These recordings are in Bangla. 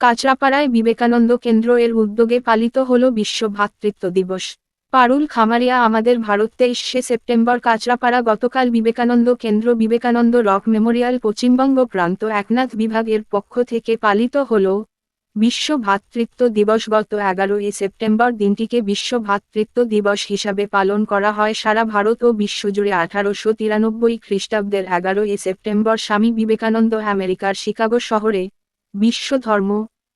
কাঁচরাপাড়ায় বিবেকানন্দ কেন্দ্র এর উদ্যোগে পালিত হল বিশ্ব ভ্রাতৃত্ব দিবস। পারুল খামারিয়া আমাদের ভারত তেইশে সেপ্টেম্বর কাঁচরাপাড়া গতকাল বিবেকানন্দ কেন্দ্র বিবেকানন্দ রক মেমোরিয়াল পশ্চিমবঙ্গ প্রান্ত একনাথ বিভাগের পক্ষ থেকে পালিত হল বিশ্ব ভ্রাতৃত্ব দিবস। গত এগারোই সেপ্টেম্বর দিনটিকে বিশ্ব ভ্রাতৃত্ব দিবস হিসাবে পালন করা হয়। সারা ভারত ও বিশ্বজুড়ে আঠারোশো তিরানব্বই খ্রিস্টাব্দের এগারোই সেপ্টেম্বর স্বামী বিবেকানন্দ আমেরিকার শিকাগো শহরে বিশ্ব ধর্ম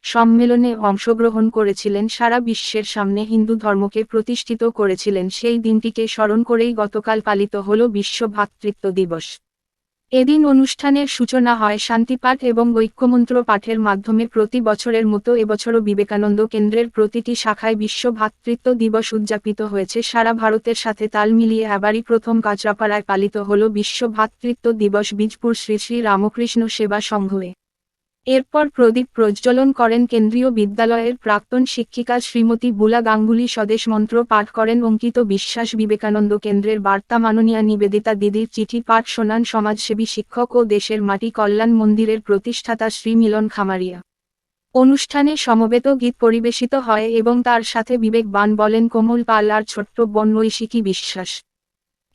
সম্মেলনে অংশগ্রহণ করেছিলেন সারা বিশ্বের সামনে হিন্দু ধর্মকে প্রতিষ্ঠিত করেছিলেন। সেই দিনটিকে স্মরণ করেই গতকাল পালিত হল বিশ্ব ভ্রাতৃত্ব দিবস। এদিন অনুষ্ঠানের সূচনা হয় শান্তিপাঠ এবং ঐক্যমন্ত্র পাঠের মাধ্যমে। প্রতি বছরের মতো এবছরও বিবেকানন্দ কেন্দ্রের প্রতিটি শাখায় বিশ্ব ভ্রাতৃত্ব দিবস উদযাপিত হয়েছে। সারা ভারতের সাথে তাল মিলিয়ে এবারই প্রথম কাঁচরাপাড়ায় পালিত হল বিশ্ব ভ্রাতৃত্ব দিবস। বীজপুর শ্রী শ্রী রামকৃষ্ণ সেবা সংঘে এরপর প্রদীপ প্রজ্বলন করেন কেন্দ্রীয় বিদ্যালয়ের প্রাক্তন শিক্ষিকা শ্রীমতী বুলা গাঙ্গুলি স্বদেশ মন্ত্র পাঠ করেন অঙ্কিত বিশ্বাস বিবেকানন্দ কেন্দ্রের বার্তা মাননীয়া নিবেদিতা দিদির চিঠি পাঠ শোনান সমাজসেবী শিক্ষক ও দেশের মাটি কল্যাণ মন্দিরের প্রতিষ্ঠাতা শ্রী মিলন খামারিয়া। অনুষ্ঠানে সমবেত গীত পরিবেশিত হয় এবং তার সাথে বিবেক বান বলেন, কোমল পাল আর ছোট্ট বনৈশিকী বিশ্বাস।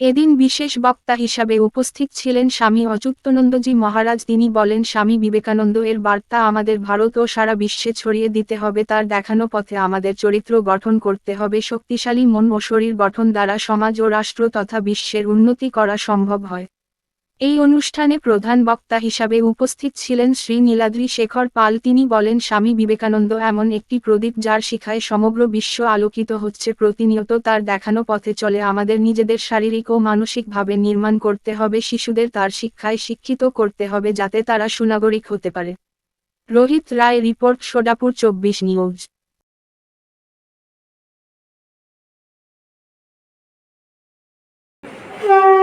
এদিন বিশেষ বক্তা হিসাবে উপস্থিত ছিলেন স্বামী অচ্যুতানন্দজি মহারাজ। তিনি বলেন, স্বামী বিবেকানন্দ, এর বার্তা আমাদের ভারত ও সারা বিশ্বে ছড়িয়ে দিতে হবে, তার দেখানো পথে আমাদের চরিত্র গঠন করতে হবে, শক্তিশালী মন ও শরীর গঠন দ্বারা সমাজ ও রাষ্ট্র তথা বিশ্বের উন্নতি করা সম্ভব হয়। এই অনুষ্ঠানে প্রধান বক্তা হিসাবে উপস্থিত ছিলেন শ্রী নীলাদ্রি শেখর পাল। তিনি বলেন, স্বামী বিবেকানন্দ এমন একটি প্রদীপ যার শিখায় সমগ্র বিশ্ব আলোকিত হচ্ছে, প্রতিনিয়ত তার দেখানো পথে চলে। আমাদের নিজেদের শারীরিক ও মানসিকভাবে নির্মাণ করতে হবে, শিশুদের তার শিক্ষায় শিক্ষিত করতে হবে, যাতে তারা সুনাগরিক হতে পারে। রোহিত রায়, রিপোর্ট, সোডাপুর, চব্বিশ নিউজ। Yeah.